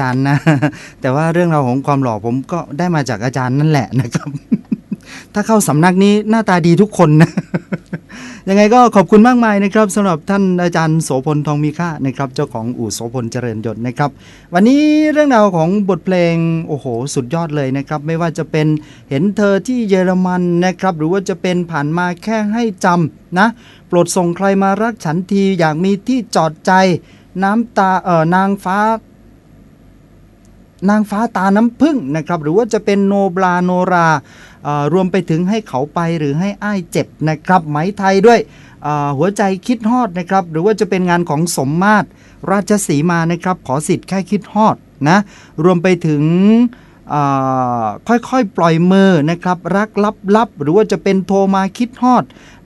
จารย์นะ แต่ว่าเรื่องราวของความหล่อผมก็ได้มาจากอาจารย์นั่นแหละนะครับ ถ้าเข้าสำนักนี้หน้าตาดีทุกคนนะ ยังไงก็ขอบคุณมากมายนะครับสำหรับท่านอาจารย์โสพลทองมีค่านะครับ เจ้าของอู่โสพลเจริญยนต์นะครับ วันนี้เรื่องราวของบทเพลงโอ้โห สุดยอดเลยนะครับ ไม่ว่าจะเป็นเห็นเธอที่เยอรมันนะครับ หรือว่าจะเป็นผ่านมาแค่ให้จำนะโปรดส่งใครมารักฉันทีอยากมีที่จอดใจน้ำตาเออนางฟ้า นางฟ้าตาน้ำพึ่งนะครับหรือว่าจะเป็นโนบลาโนรารวมไปถึงให้เขาไปหรือให้อ้ายเจ็บนะครับไหมไทยด้วยหัวใจคิดฮอดนะครับหรือว่าจะเป็นงานของสมมาตรราชสีมานะครับขอสิทธิ์แค่คิดฮอดนะรวมไปถึงค่อยๆ ปล่อยมือนะครับ รักลับๆหรือว่าจะเป็นโทรมาคิดฮอด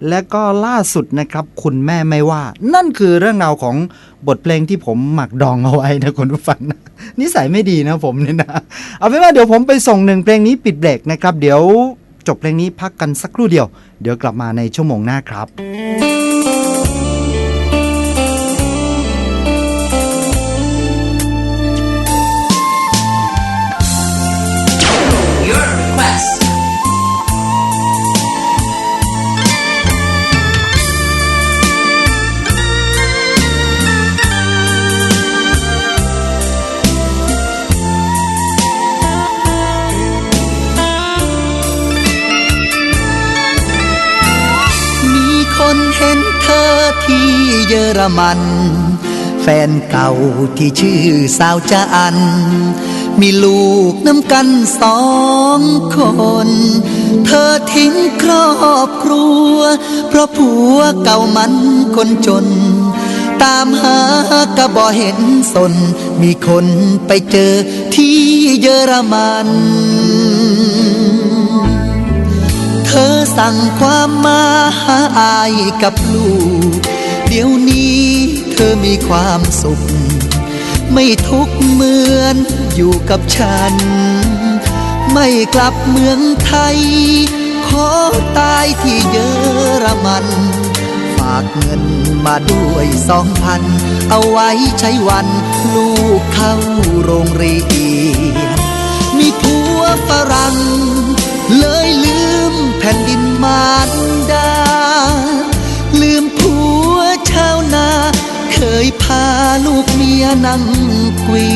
และก็ล่าสุดนะครับ คุณแม่ไม่ว่า นั่นคือเรื่องราวของบทเพลงที่ผมหมักดองเอาไว้นะคุณผู้ฟังนะ นิสัยไม่ดีนะผมเนี่ยนะ เอาเป็นว่าเดี๋ยวผมไปส่งหนึ่งเพลงนี้ปิดเบรกนะครับ เดี๋ยวจบเพลงนี้พักกันสักครู่เดียว เดี๋ยวกลับมาในชั่วโมงหน้าครับ นเห็นเธอที่เยอรมัน แฟนเก่าที่ชื่อสาวจาอัน มีลูกน้ำกันสองคน เธอทิ้งครอบครัว เพราะผัวเก่ามันคนจน ตามหากะบ่เห็นสน มีคนไปเจอที่เยอรมัน ธอสั่งความมาหาอายกับลูก เดี๋ยวนี้เธอมีความสุข ไม่ทุกเหมือนอยู่กับฉัน ไม่กลับเมืองไทย ขอตายที่เยอรมัน ฝากเงินมาด้วยสองพัน เอาไว้ใช้วันลูกเข้าโรงเรียน มีผัวฝรั่ง พาลูกเมียนั่งเกวี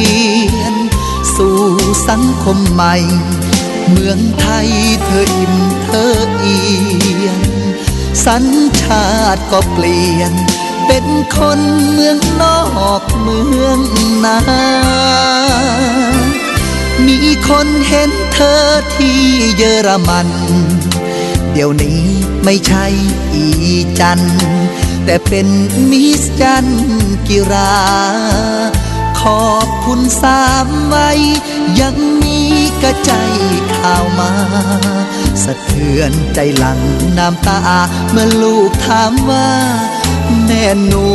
ยน สู่สังคมใหม่ เมืองไทยเธออิ่มเธอเอียนสัญชาติก็เปลี่ยน เป็นคนเมืองนอกเมืองนามีคนเห็นเธอที่เยอรมัน เดี๋ยวนี้ไม่ใช่อีจันท แต่เป็นมิสจันกิรา ขอบคุณสามไว้ ยังมีกระใจข่าวมา สะเทือนใจหลังน้ำตา เมื่อลูกถามว่า แม่หนู